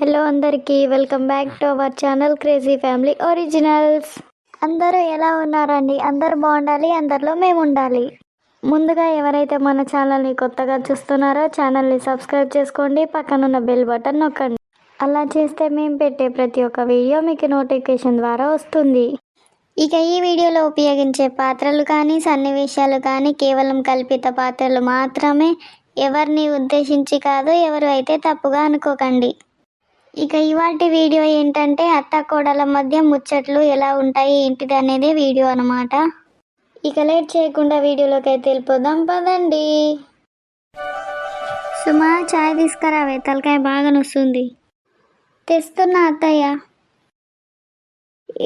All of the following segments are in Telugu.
హలో అందరికీ welcome back to our channel crazy family originals. అందరూ ఎలా ఉన్నారండి? అందరు బాగుండాలి అందరిలో మేము ఉండాలి. ముందుగా ఎవరైతే మన ఛానల్ని కొత్తగా చూస్తున్నారో ఛానల్ని సబ్స్క్రైబ్ చేసుకోండి పక్కనున్న బెల్ బటన్ నొక్కండి. అలా చేస్తే మేము పెట్టే ప్రతి ఒక్క వీడియో మీకు నోటిఫికేషన్ ద్వారా వస్తుంది. ఇక ఈ వీడియోలో ఉపయోగించే పాత్రలు కానీ సన్నివేశాలు కానీ కేవలం కల్పిత పాత్రలు మాత్రమే ఎవరిని ఉద్దేశించి కాదు ఎవరు అయితే తప్పుగా అనుకోకండి. ఇక ఇవాటి వీడియో ఏంటంటే అత్త కోడల మధ్య ముచ్చట్లు ఎలా ఉంటాయి ఏంటిది అనేది వీడియో అనమాట ఇక లేట్ చేయకుండా వీడియోలోకి అయితే వెళ్ళిపోదాం పదండి. సుమా చాయ్ తీసుకురావే తలకాయ బాగా నొస్తుంది. తెస్తున్నా అత్తయ్య.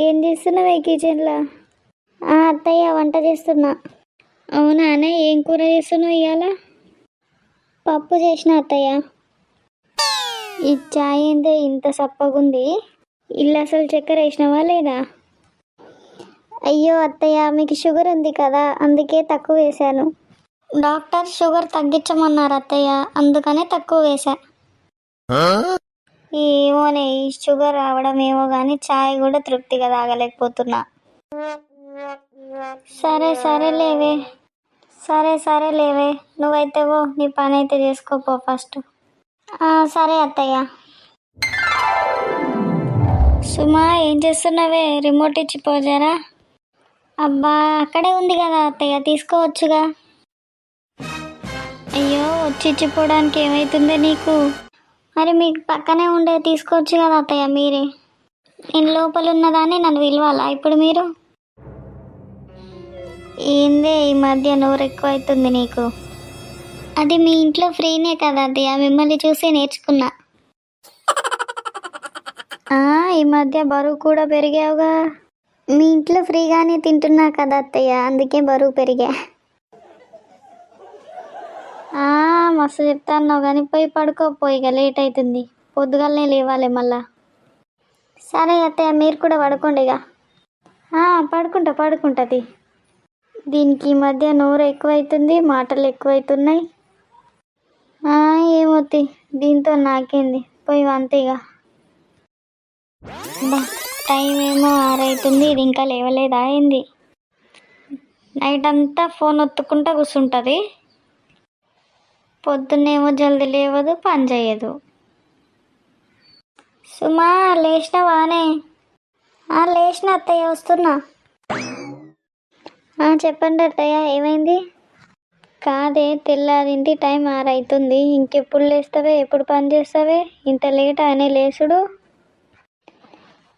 ఏం చేస్తున్నావే కిచెన్లో? ఆ అత్తయ్య వంట చేస్తున్నా. అవునానే ఏం కూర చేస్తున్నావు ఇవాళ పప్పు చేసిన అత్తయ్య. ఈ చాయ్ ఏందే ఇంత సప్పగుంది. ఇల్లు అసలు చక్కెర వేసినావా లేదా? అయ్యో అత్తయ్య మీకు షుగర్ ఉంది కదా అందుకే తక్కువ వేశాను. డాక్టర్ షుగర్ తగ్గించమన్నారు అత్తయ్య అందుకనే తక్కువ వేశా. ఏమోనే ఈ షుగర్ రావడం ఏమో కానీ చాయ్ కూడా తృప్తిగా తాగలేకపోతున్నా. సరే సరే లేవే. సరే సరే లేవే. నువ్వైతే ఓ నీ పని అయితే చేసుకోపో ఫస్ట్. సరే అత్తయ్య. సుమా ఏం చేస్తున్నావే? రిమోట్ ఇచ్చి పోజారా? అబ్బా అక్కడే ఉంది కదా అత్తయ్య తీసుకోవచ్చుగా. అయ్యో వచ్చి ఇచ్చిపోవడానికి ఏమవుతుందో నీకు? మరి మీకు పక్కనే ఉండే తీసుకోవచ్చు కదా అత్తయ్య మీరే. నేను లోపల ఉన్నదాన్ని నన్ను విలువాలా ఇప్పుడు మీరు? ఏందే ఈ మధ్య నోరు ఎక్కువ అవుతుంది నీకు. అది మీ ఇంట్లో ఫ్రీనే కదా అత్తయ్య? మిమ్మల్ని చూసి నేర్చుకున్నా. ఆ, ఈ మధ్య బరువు కూడా పెరిగావుగా. మీ ఇంట్లో ఫ్రీగానే తింటున్నా కదా అత్తయ్య? అందుకే బరువు పెరిగా. ఆ, మస్తు చెప్తాను కానీ పోయి పడుకోపోయి ఇక లేట్ అవుతుంది పొద్దుగాలనే లేవాలి మళ్ళా. సరే అత్తయ్య మీరు కూడా పడుకోండి ఇక. ఆ, పడుకుంటా పడుకుంటుంది దీనికి ఈ మధ్య నోరు ఎక్కువైతుంది మాటలు ఎక్కువైతున్నాయి. అవుతున్నాయి ఏమవుతి దీంతో నాకేంది? పోయి అంతేగా టైం ఏమో ఆరైతుంది ఇది ఇంకా లేవలేదా ఆయింది నైట్ అంతా ఫోన్ ఒత్తుకుంటా కూర్చుంటుంది పొద్దున్నేమో జల్దీ లేవదు పని చేయదు. సుమా లేచినావానే ఆ, లేచిన అత్తయ్య వస్తున్నా. చెప్పండి అత్తయ్య ఏమైంది? కాదే తెల్లారింటి టైం ఆరైతుంది. ఇంకెప్పుడు లేస్తావే? ఎప్పుడు పని చేస్తావే? ఇంత లేట్ అనే లేచుడు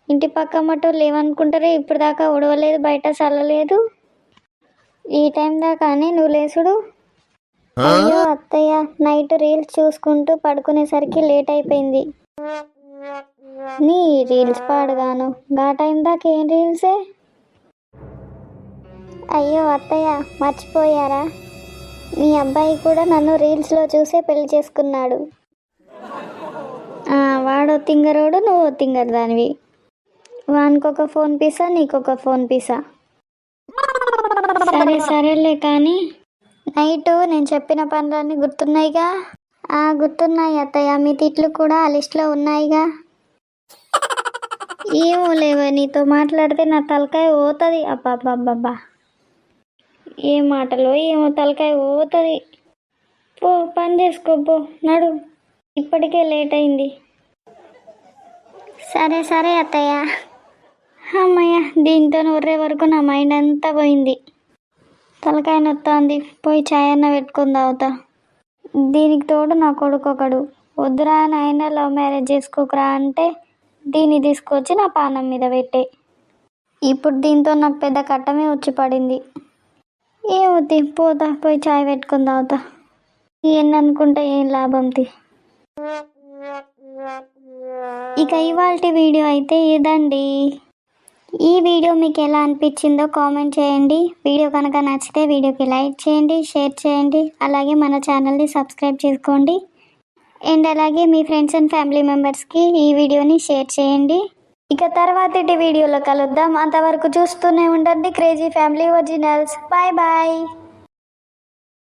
ఇంటి పక్క మటు లేవనుకుంటారే? ఇప్పుడు దాకా ఉడవలేదు బయట చల్లలేదు. ఈ టైం దాకా అని నువ్వు లేచుడు అయ్యో అత్తయ్య నైట్ రీల్స్ చూసుకుంటూ పడుకునేసరికి లేట్ అయిపోయింది. నీ రీల్స్ పాడుగాను. గా టైం దాకా ఏం రీల్సే? అయ్యో అత్తయ్య మర్చిపోయారా? మీ అబ్బాయి కూడా నన్ను రీల్స్లో చూసే పెళ్ళి చేసుకున్నాడు. వాడో తింగరోడు నువ్వు తింగరు దానివి వానికొక ఫోన్ పీసా నీకొక ఫోన్ పీసా. సరే సరేలే కానీ నైట్ నేను చెప్పిన పనులన్నీ గుర్తున్నాయిగా? ఆ గుర్తున్నాయి అత్తయ్య. మీ తిట్లు కూడా ఆ లిస్ట్లో ఉన్నాయిగా? ఏమో లేవే నీతో మాట్లాడితే నా తలకాయ పోతుంది అబ్బాబ్బాబ్బా ఏ మాటలో ఏమో తలకాయ పోతుంది పో పని చేసుకో పో నడు. ఇప్పటికే లేట్ అయింది. సరే సరే అత్తయ్య. అమ్మయ్య దీంతో ఉర్రే వరకు నా మైండ్ అంతా పోయింది. తలకాయ నొత్తాంది. పోయి ఛాయ్ అన్న పెట్టుకొని తాగుతా. దీనికి తోడు నా కొడుకు ఒకడు. వద్దురా నాయన లవ్ మ్యారేజ్ చేసుకోకురా అంటే దీన్ని తీసుకొచ్చి నా పానం మీద పెట్టే. ఇప్పుడు దీంతో నాకు పెద్ద కట్టమే వచ్చి పడింది. ఏమవుతి పోతా పోయి చాయ్ పెట్టుకుని తాగుతా. ఎన్ని అనుకుంటే ఏం లాభం ఇక ఇవాళ వీడియో అయితే ఇదండి. ఈ వీడియో మీకు ఎలా అనిపించిందో కామెంట్ చేయండి. వీడియో కనుక నచ్చితే వీడియోకి లైక్ చేయండి షేర్ చేయండి అలాగే మన ఛానల్ని సబ్స్క్రైబ్ చేసుకోండి. అండ్ అలాగే మీ ఫ్రెండ్స్ అండ్ ఫ్యామిలీ మెంబర్స్కి ఈ వీడియోని షేర్ చేయండి. ఇక తర్వాతటి వీడియోలో కలుద్దాం. అంతవరకు చూస్తూనే ఉండండి. Crazy family originals bye bye